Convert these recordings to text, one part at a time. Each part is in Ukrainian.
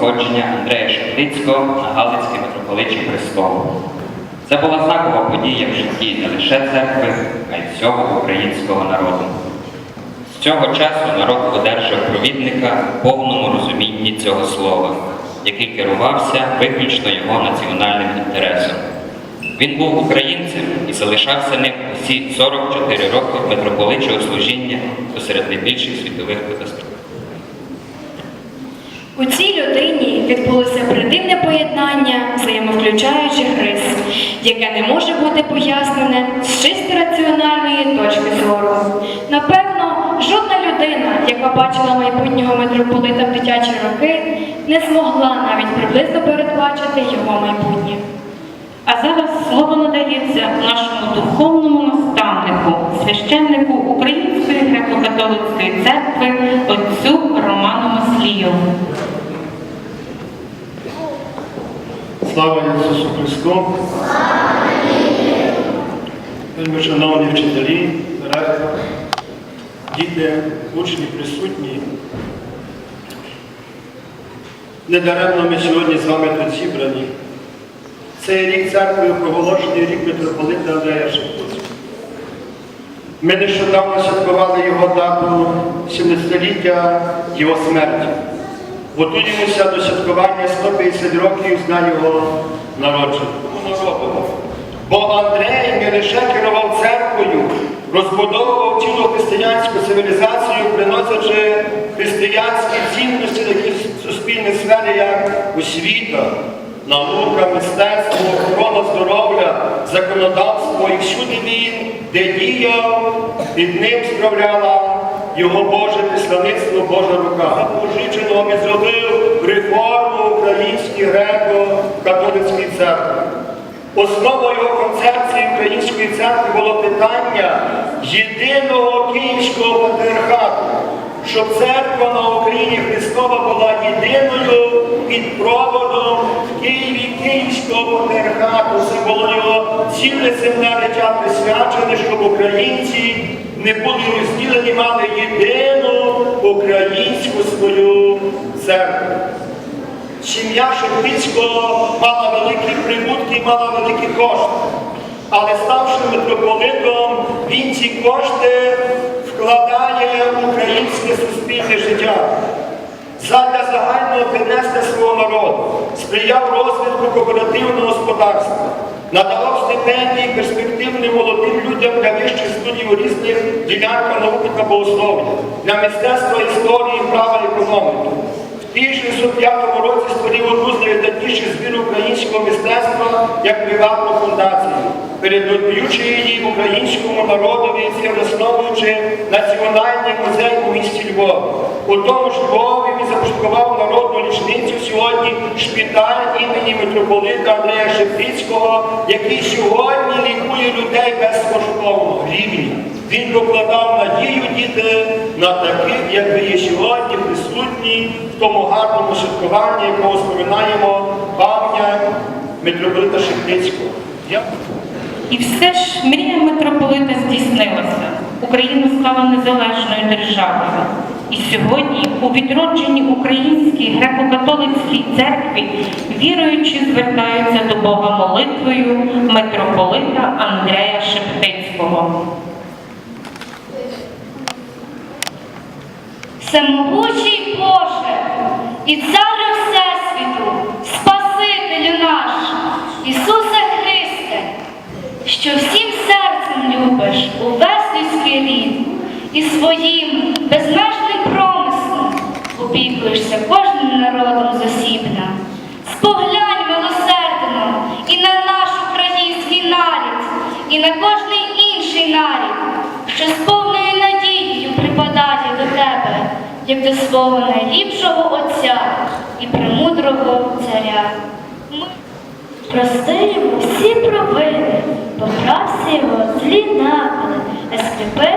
сходження Андрея Шептицького на Галицьке митрополиче Престол. Це була знакова подія в житті не лише церкви, а й всього українського народу. З цього часу народ одержав провідника в повному розумінні цього слова, який керувався виключно його національним інтересом. Він був українцем і залишався ним усі 44 роки митрополичого служіння посеред найбільших світових катастроф. У цій людині відбулося придивне поєднання взаємовключаючих рис, яке не може бути пояснене з чисто раціональної точки зору. Напевно, жодна людина, яка бачила майбутнього митрополита в дитячі роки, не змогла навіть приблизно передбачити його майбутнє. А зараз слово надається нашому духовному наставнику, священнику Української греко-католицької церкви отцю Роману Маслію. Слава Ісусу Христу! Вельми шановні вчителі, ректор, діти, учні присутні. Недаремно ми сьогодні з вами тут зібрані. Цей рік церквою проголошений рік митрополита Андрея Шептицького. Ми нещодавно святкували його дату 70-ліття його смерті. Готуємося до святкування 150 років з дня його народження. Бо Андрей не лише керував церквою, розбудовував цілу християнську цивілізацію, приносячи християнські цінності такі суспільні сфери, як освіта, наука, мистецтво, охорона здоров'я, законодавство. І всюди він, де діяв, під ним справляла його Боже представництво, Божа рука. Пожиченого він зробив реформу українській греко-католицької церкви. Основою його концепції української церкви було питання єдиного київського патріархату, щоб церква на Україні Христова була єдиною під проводом в Києві Київського патріархату. Це було його ціле земне присвячене, щоб українці не були розділені, мали єдину українську свою церкву. Сім'я Шептицького мала великі прибутки мала великі кошти. Але ставши митрополитом, він ці кошти вкладає українське суспільне життя. Задля загального піднести свого народу, сприяв розвитку кооперативного господарства, надавав стипендії перспективним молодим людям для вищих студій у різних ділянках науки та богослов'я, для мистецтва історії, права і економіки. В 1905 році створив одну з найвидатніших збір українського мистецтва як приватну фундацію, передаючи її українському народові, основуючи Національний музей у місті Львові. У тому ж Львові він започаткував народну річницю сьогодні шпиталь імені митрополита Андрея Шептицького, який сьогодні лікує людей безкоштовно, рівні. Він покладав надію діти на таких, як ви є сьогодні, присутні в тому гарному святкуванні, якого споминаємо пам'ять митрополита Шептицького. Дякую. І все ж мрія митрополита здійснилася. Україна стала незалежною державою. І сьогодні у відродженні Українській греко-католицькій церкві віруючі звертаються до Бога молитвою митрополита Андрея Шептицького. Всемогучий Боже і Царю Всесвіту, любиш увесь людський рід і своїм безмежним промислом опікуєшся кожним народом засібна. Споглянь милосердно і на наш український нарід, і на кожний інший нарід, що з повною надією припадає до тебе, як до свого найліпшого Отця і премудрого Царя. Ми Прости йому всі провини, поправся його злі напили, а скріпи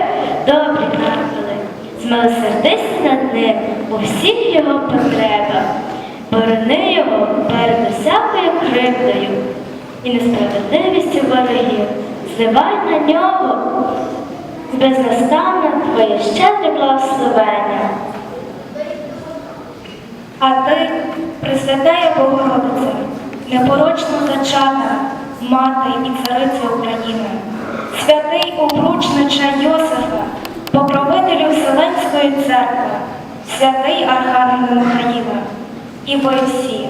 добрі напили. Змилосердися над ним у всіх його потребах, борони його перед усякою кривдою і несправедливістю ворогів. Зливай на нього безнастанне твоє щедре благословення. А ти, Пресвятая Богородице, непорочно зачата, мати і цариця України, святий обручнича Йосифа, покровителю Вселенської церкви, святий Архангел Михаїла, і ви всі,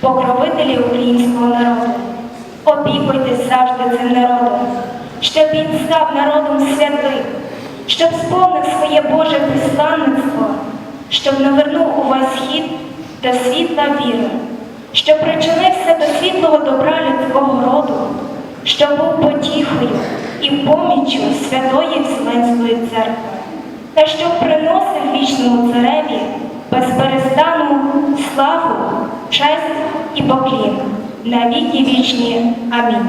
покровителі українського народу, опікуйтесь завжди цим народом, щоб він став народом святим, щоб сповнив своє Боже посланництво, щоб навернув увесь хід до світла віри, щоб причинився до світлого добра людського роду, що був потіхою і поміччю Святої Вселенської церкви, та що приносив вічному цареві безперестану славу, честь і поклін на віки вічні. Амінь.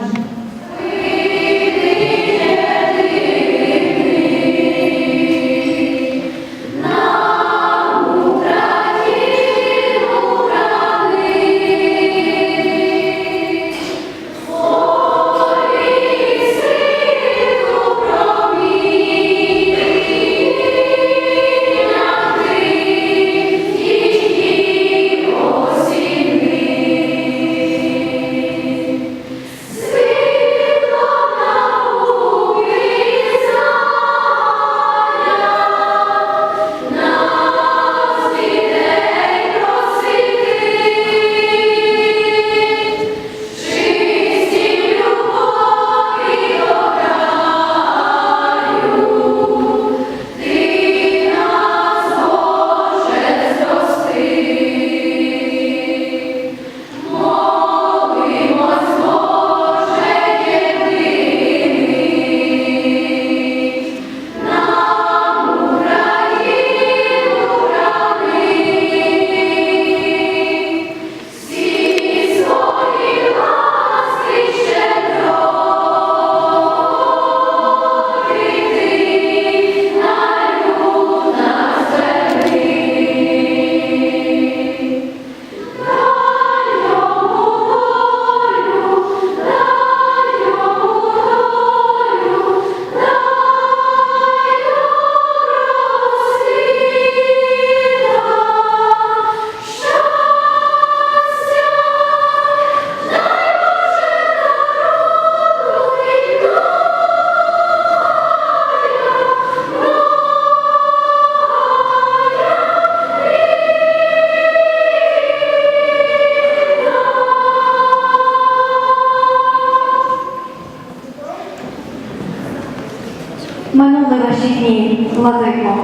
Дні, владико,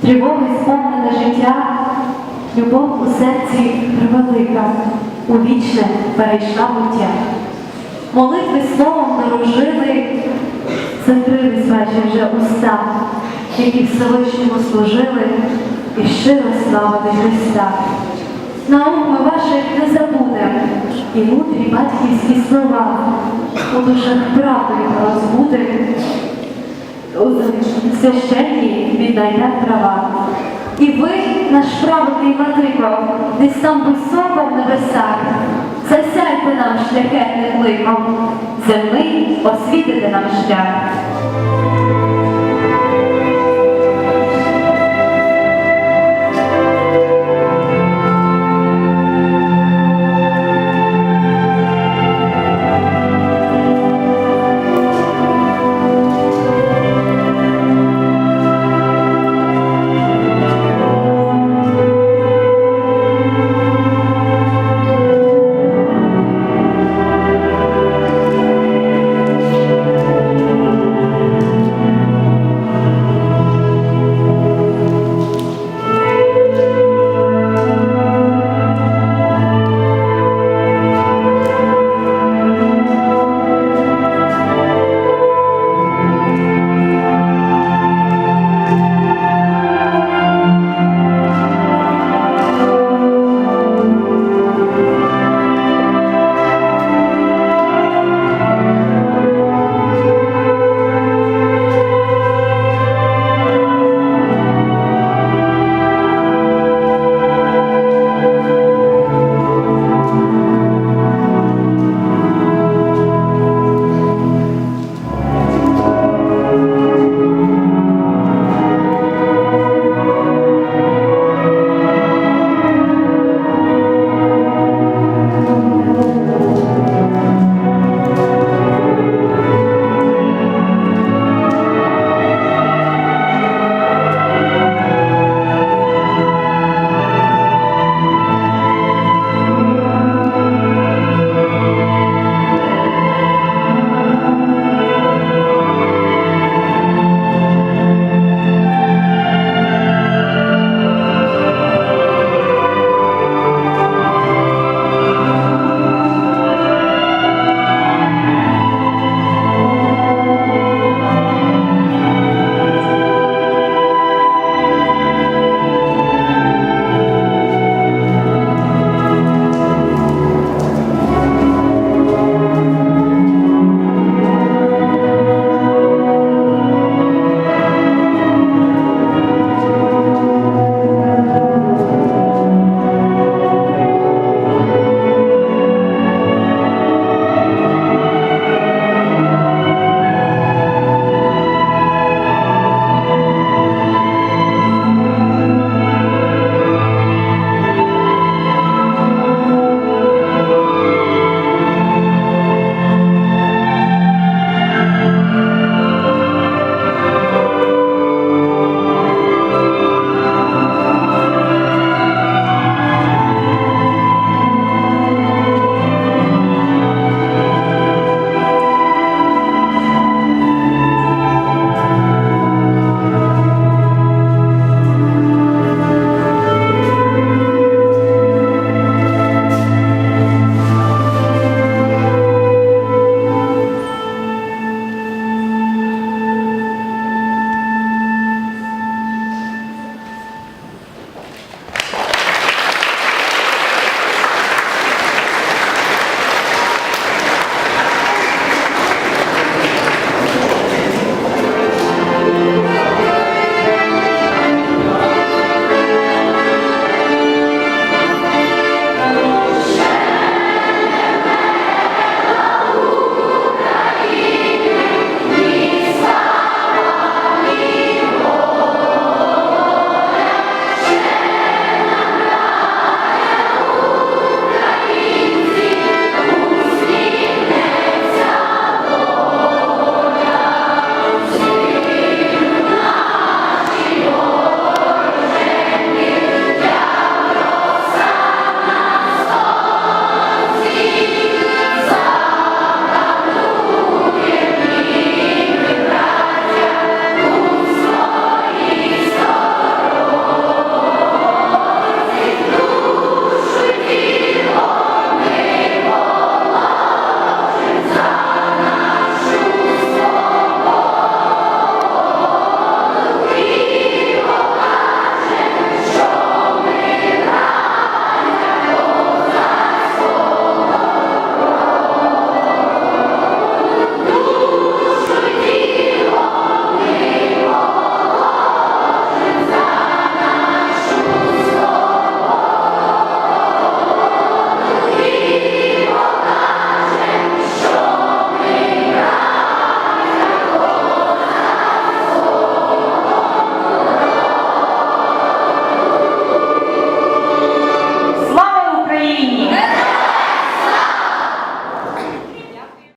тривоги сповнене життя, любов у серці превелика, у вічне перейшла буття. Молитви словом дорожили, закрились ваші вже уста, які Всевишньому служили, і щиро славити Христа. Наук ми ваших не забудем, і мудрі батьківські слова у душах правдою розбудем, священні віддайте права. І ви, наш праведний Владико, десь там високо в небесах, засяйте нам шляхетним ликом, земний освітите нам шлях.